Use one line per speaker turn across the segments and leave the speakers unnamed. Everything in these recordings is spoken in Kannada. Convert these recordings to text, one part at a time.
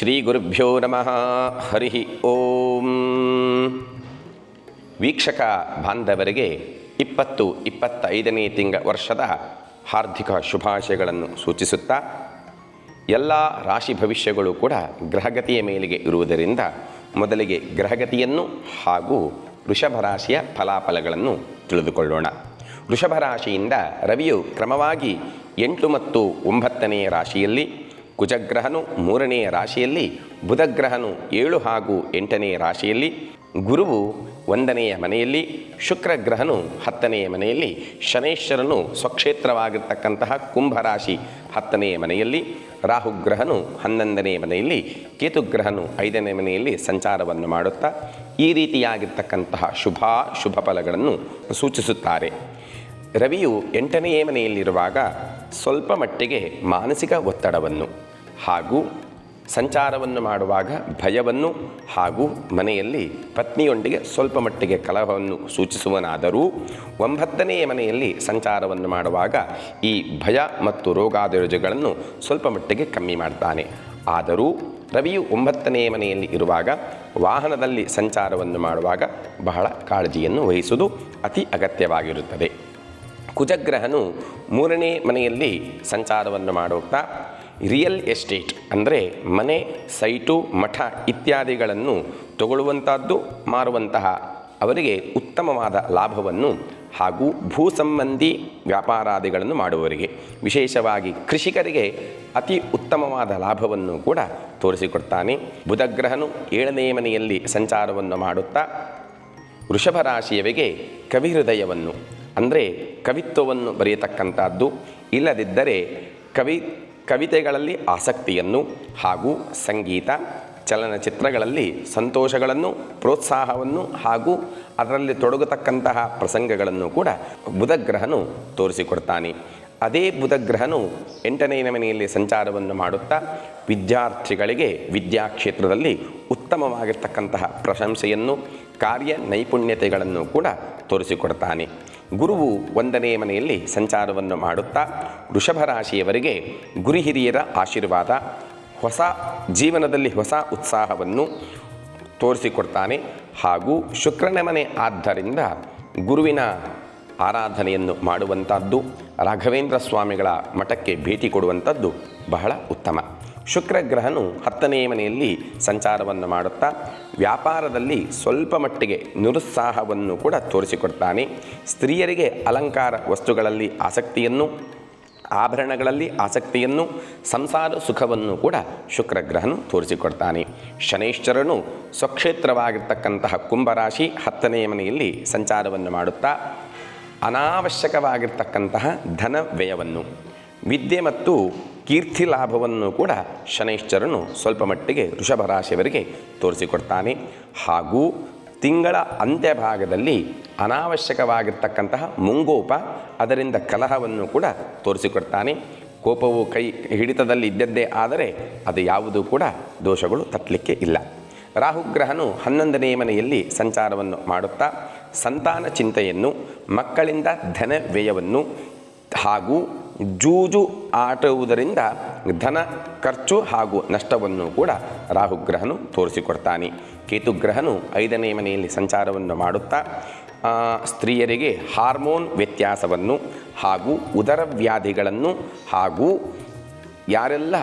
ಶ್ರೀ ಗುರುಭ್ಯೋ ನಮಃ. ಹರಿ ಓಂ. ವೀಕ್ಷಕ ಬಾಂಧವರಿಗೆ ಇಪ್ಪತ್ತು, ಇಪ್ಪತ್ತೈದನೇ ತಿಂಗ ವರ್ಷದ ಹಾರ್ದಿಕ ಶುಭಾಶಯಗಳನ್ನು ಸೂಚಿಸುತ್ತಾ, ಎಲ್ಲ ರಾಶಿ ಭವಿಷ್ಯಗಳು ಕೂಡ ಗ್ರಹಗತಿಯ ಮೇಲಿಗೆ ಇರುವುದರಿಂದ ಮೊದಲಿಗೆ ಗ್ರಹಗತಿಯನ್ನು ಹಾಗೂ ವೃಷಭ ರಾಶಿಯ ಫಲಾಫಲಗಳನ್ನು ತಿಳಿದುಕೊಳ್ಳೋಣ. ವೃಷಭ ರಾಶಿಯಿಂದ ರವಿಯು ಕ್ರಮವಾಗಿ ಎಂಟು ಮತ್ತು ಒಂಬತ್ತನೆಯ ರಾಶಿಯಲ್ಲಿ ಕುಜಗ್ರಹನು ಮೂರನೆಯ ರಾಶಿಯಲ್ಲಿ, ಬುಧಗ್ರಹನು ಏಳು ಹಾಗೂ ಎಂಟನೆಯ ರಾಶಿಯಲ್ಲಿ, ಗುರುವು ಒಂದನೆಯ ಮನೆಯಲ್ಲಿ, ಶುಕ್ರಗ್ರಹನು ಹತ್ತನೆಯ ಮನೆಯಲ್ಲಿ, ಶನೇಶ್ವರನು ಸ್ವಕ್ಷೇತ್ರವಾಗಿರ್ತಕ್ಕಂತಹ ಕುಂಭರಾಶಿ ಹತ್ತನೆಯ ಮನೆಯಲ್ಲಿ, ರಾಹುಗ್ರಹನು ಹನ್ನೊಂದನೆಯ ಮನೆಯಲ್ಲಿ, ಕೇತುಗ್ರಹನು ಐದನೇ ಮನೆಯಲ್ಲಿ ಸಂಚಾರವನ್ನು ಮಾಡುತ್ತಾ, ಈ ರೀತಿಯಾಗಿರ್ತಕ್ಕಂತಹ ಶುಭ ಶುಭ ಫಲಗಳನ್ನು ಸೂಚಿಸುತ್ತಾರೆ. ರವಿಯು ಎಂಟನೆಯ ಮನೆಯಲ್ಲಿರುವಾಗ ಸ್ವಲ್ಪ ಮಟ್ಟಿಗೆ ಮಾನಸಿಕ ಒತ್ತಡವನ್ನು ಹಾಗೂ ಸಂಚಾರವನ್ನು ಮಾಡುವಾಗ ಭಯವನ್ನು ಹಾಗೂ ಮನೆಯಲ್ಲಿ ಪತ್ನಿಯೊಂದಿಗೆ ಸ್ವಲ್ಪ ಮಟ್ಟಿಗೆ ಕಲಹವನ್ನು ಸೂಚಿಸುವನಾದರೂ ಒಂಬತ್ತನೆಯ ಮನೆಯಲ್ಲಿ ಸಂಚಾರವನ್ನು ಮಾಡುವಾಗ ಈ ಭಯ ಮತ್ತು ರೋಗಾದಿರುಜಗಳನ್ನು ಸ್ವಲ್ಪ ಮಟ್ಟಿಗೆ ಕಮ್ಮಿ ಮಾಡ್ತಾನೆ. ಆದರೂ ರವಿಯು ಒಂಬತ್ತನೆಯ ಮನೆಯಲ್ಲಿ ಇರುವಾಗ ವಾಹನದಲ್ಲಿ ಸಂಚಾರವನ್ನು ಮಾಡುವಾಗ ಬಹಳ ಕಾಳಜಿಯನ್ನು ವಹಿಸುವುದು ಅತಿ ಅಗತ್ಯವಾಗಿರುತ್ತದೆ. ಕುಜಗ್ರಹನು ಮೂರನೇ ಮನೆಯಲ್ಲಿ ಸಂಚಾರವನ್ನು ಮಾಡುತ್ತಾ ರಿಯಲ್ ಎಸ್ಟೇಟ್ ಅಂದರೆ ಮನೆ, ಸೈಟು, ಮಠ ಇತ್ಯಾದಿಗಳನ್ನು ತಗೊಳ್ಳುವಂಥದ್ದು, ಮಾರುವಂತಹ ಅವರಿಗೆ ಉತ್ತಮವಾದ ಲಾಭವನ್ನು ಹಾಗೂ ಭೂ ಸಂಬಂಧಿ ವ್ಯಾಪಾರಾದಿಗಳನ್ನು ಮಾಡುವವರಿಗೆ, ವಿಶೇಷವಾಗಿ ಕೃಷಿಕರಿಗೆ ಅತಿ ಉತ್ತಮವಾದ ಲಾಭವನ್ನು ಕೂಡ ತೋರಿಸಿಕೊಡ್ತಾನೆ. ಬುಧಗ್ರಹನು ಏಳನೇ ಮನೆಯಲ್ಲಿ ಸಂಚಾರವನ್ನು ಮಾಡುತ್ತಾ, ವೃಷಭ ರಾಶಿಯವರಿಗೆ ಕವಿಹೃದಯವನ್ನು, ಅಂದರೆ ಕವಿತ್ವವನ್ನು ಬರೆಯತಕ್ಕಂಥದ್ದು. ಇಲ್ಲದಿದ್ದರೆ ಕವಿ ಕವಿತೆಗಳಲ್ಲಿ ಆಸಕ್ತಿಯನ್ನು ಹಾಗೂ ಸಂಗೀತ, ಚಲನಚಿತ್ರಗಳಲ್ಲಿ ಸಂತೋಷಗಳನ್ನು, ಪ್ರೋತ್ಸಾಹವನ್ನು ಹಾಗೂ ಅದರಲ್ಲಿ ತೊಡಗತಕ್ಕಂತಹ ಪ್ರಸಂಗಗಳನ್ನು ಕೂಡ ಬುಧಗ್ರಹನು ತೋರಿಸಿಕೊಡ್ತಾನೆ. ಅದೇ ಬುಧಗ್ರಹನು ಎಂಟನೇ ಮನೆಯಲ್ಲಿ ಸಂಚಾರವನ್ನು ಮಾಡುತ್ತಾ ವಿದ್ಯಾರ್ಥಿಗಳಿಗೆ ವಿದ್ಯಾಕ್ಷೇತ್ರದಲ್ಲಿ ಉತ್ತಮವಾಗಿರ್ತಕ್ಕಂತಹ ಪ್ರಶಂಸೆಯನ್ನು, ಕಾರ್ಯ ನೈಪುಣ್ಯತೆಗಳನ್ನು ಕೂಡ ತೋರಿಸಿಕೊಡ್ತಾನೆ. ಗುರುವು ಒಂದನೇ ಮನೆಯಲ್ಲಿ ಸಂಚಾರವನ್ನು ಮಾಡುತ್ತಾ ವೃಷಭ ರಾಶಿಯವರಿಗೆ ಗುರು ಹಿರಿಯರ ಆಶೀರ್ವಾದ, ಹೊಸ ಜೀವನದಲ್ಲಿ ಹೊಸ ಉತ್ಸಾಹವನ್ನು ತೋರಿಸಿಕೊಡ್ತಾನೆ. ಹಾಗೂ ಶುಕ್ರನ ಮನೆ ಆದ್ದರಿಂದ ಗುರುವಿನ ಆರಾಧನೆಯನ್ನು ಮಾಡುವಂಥದ್ದು, ರಾಘವೇಂದ್ರ ಸ್ವಾಮಿಗಳ ಮಠಕ್ಕೆ ಭೇಟಿ ಕೊಡುವಂಥದ್ದು ಬಹಳ ಉತ್ತಮ. ಶುಕ್ರಗ್ರಹನು ಹತ್ತನೇ ಮನೆಯಲ್ಲಿ ಸಂಚಾರವನ್ನು ಮಾಡುತ್ತಾ ವ್ಯಾಪಾರದಲ್ಲಿ ಸ್ವಲ್ಪ ಮಟ್ಟಿಗೆ ನಿರುತ್ಸಾಹವನ್ನು ಕೂಡ ತೋರಿಸಿಕೊಡ್ತಾನೆ. ಸ್ತ್ರೀಯರಿಗೆ ಅಲಂಕಾರ ವಸ್ತುಗಳಲ್ಲಿ ಆಸಕ್ತಿಯನ್ನು, ಆಭರಣಗಳಲ್ಲಿ ಆಸಕ್ತಿಯನ್ನು, ಸಂಸಾರ ಸುಖವನ್ನು ಕೂಡ ಶುಕ್ರಗ್ರಹನು ತೋರಿಸಿಕೊಡ್ತಾನೆ. ಶನೇಶ್ವರನು ಸ್ವಕ್ಷೇತ್ರವಾಗಿರ್ತಕ್ಕಂತಹ ಕುಂಭರಾಶಿ ಹತ್ತನೆಯ ಮನೆಯಲ್ಲಿ ಸಂಚಾರವನ್ನು ಮಾಡುತ್ತಾ ಅನಾವಶ್ಯಕವಾಗಿರ್ತಕ್ಕಂತಹ ಧನ ವ್ಯಯವನ್ನು, ವಿದ್ಯೆ ಮತ್ತು ಕೀರ್ತಿ ಲಾಭವನ್ನು ಕೂಡ ಶನೈಶ್ಚರನು ಸ್ವಲ್ಪ ಮಟ್ಟಿಗೆ ಋಷಭ ರಾಶಿಯವರಿಗೆ ತೋರಿಸಿಕೊಡ್ತಾನೆ. ಹಾಗೂ ತಿಂಗಳ ಅಂತ್ಯಭಾಗದಲ್ಲಿ ಅನಾವಶ್ಯಕವಾಗಿರ್ತಕ್ಕಂತಹ ಮುಂಗೋಪ ಅದರಿಂದ ಕಲಹವನ್ನು ಕೂಡ ತೋರಿಸಿಕೊಡ್ತಾನೆ. ಕೋಪವು ಕೈ ಹಿಡಿತದಲ್ಲಿ ಇದ್ದದ್ದೇ ಆದರೆ ಅದು ಯಾವುದೂ ಕೂಡ ದೋಷಗಳು ತಟ್ಟಲಿಕ್ಕೆ ಇಲ್ಲ. ರಾಹುಗ್ರಹನು ಹನ್ನೊಂದನೇ ಮನೆಯಲ್ಲಿ ಸಂಚಾರವನ್ನು ಮಾಡುತ್ತಾ, ಸಂತಾನ ಚಿಂತೆಯನ್ನು, ಮಕ್ಕಳಿಂದ ಧನ ವ್ಯಯವನ್ನು ಹಾಗೂ ಜೂಜು ಆಟುವುದರಿಂದ ಧನ, ಖರ್ಚು ಹಾಗೂ ನಷ್ಟವನ್ನು ಕೂಡ ರಾಹುಗ್ರಹನು ತೋರಿಸಿಕೊಡ್ತಾನೆ. ಕೇತುಗ್ರಹನು ಐದನೇ ಮನೆಯಲ್ಲಿ ಸಂಚಾರವನ್ನು ಮಾಡುತ್ತಾ ಸ್ತ್ರೀಯರಿಗೆ ಹಾರ್ಮೋನ್ ವ್ಯತ್ಯಾಸವನ್ನು ಹಾಗೂ ಉದರ ವ್ಯಾಧಿಗಳನ್ನು ಹಾಗೂ ಯಾರೆಲ್ಲ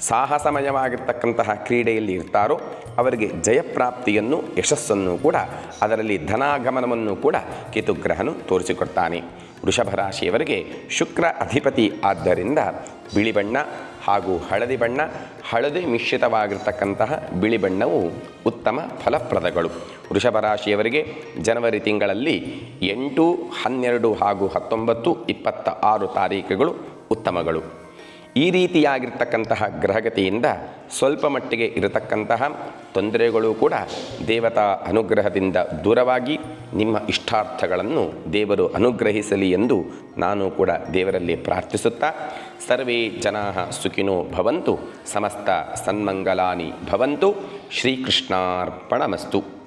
ಸಾಹಸಮಯವಾಗಿರ್ತಕ್ಕಂತಹ ಕ್ರೀಡೆಯಲ್ಲಿ ಇರ್ತಾರೋ ಅವರಿಗೆ ಜಯಪ್ರಾಪ್ತಿಯನ್ನು, ಯಶಸ್ಸನ್ನು ಕೂಡ ಅದರಲ್ಲಿ ಧನಾಗಮನವನ್ನು ಕೂಡ ಕೇತುಗ್ರಹನು ತೋರಿಸಿಕೊಡ್ತಾನೆ. ವೃಷಭ ರಾಶಿಯವರಿಗೆ ಶುಕ್ರ ಅಧಿಪತಿ ಆದ್ದರಿಂದ ಬಿಳಿ ಬಣ್ಣ ಹಾಗೂ ಹಳದಿ ಬಣ್ಣ, ಹಳದಿ ಮಿಶ್ರಿತವಾಗಿರ್ತಕ್ಕಂತಹ ಬಿಳಿ ಬಣ್ಣವು ಉತ್ತಮ ಫಲಪ್ರದಗಳು. ವೃಷಭ ರಾಶಿಯವರಿಗೆ ಜನವರಿ ತಿಂಗಳಲ್ಲಿ ಎಂಟು, ಹನ್ನೆರಡು ಹಾಗೂ ಹತ್ತೊಂಬತ್ತು, ಇಪ್ಪತ್ತ ಆರು ತಾರೀಕುಗಳು ಉತ್ತಮಗಳು. ಈ ರೀತಿಯಾಗಿರ್ತಕ್ಕಂತಹ ಗ್ರಹಗತಿಯಿಂದ ಸ್ವಲ್ಪ ಮಟ್ಟಿಗೆ ಇರತಕ್ಕಂತಹ ತೊಂದರೆಗಳು ಕೂಡ ದೇವತಾ ಅನುಗ್ರಹದಿಂದ ದೂರವಾಗಿ ನಿಮ್ಮ ಇಷ್ಟಾರ್ಥಗಳನ್ನು ದೇವರು ಅನುಗ್ರಹಿಸಲಿ ಎಂದು ನಾನು ಕೂಡ ದೇವರಲ್ಲಿ ಪ್ರಾರ್ಥಿಸುತ್ತಾ, ಸರ್ವೇ ಜನಾ ಸುಖಿನೋ ಭವಂತು, ಸಮಸ್ತ ಸನ್ಮಂಗಲಾನಿ ಭವಂತು, ಶ್ರೀಕೃಷ್ಣಾರ್ಪಣಮಸ್ತು.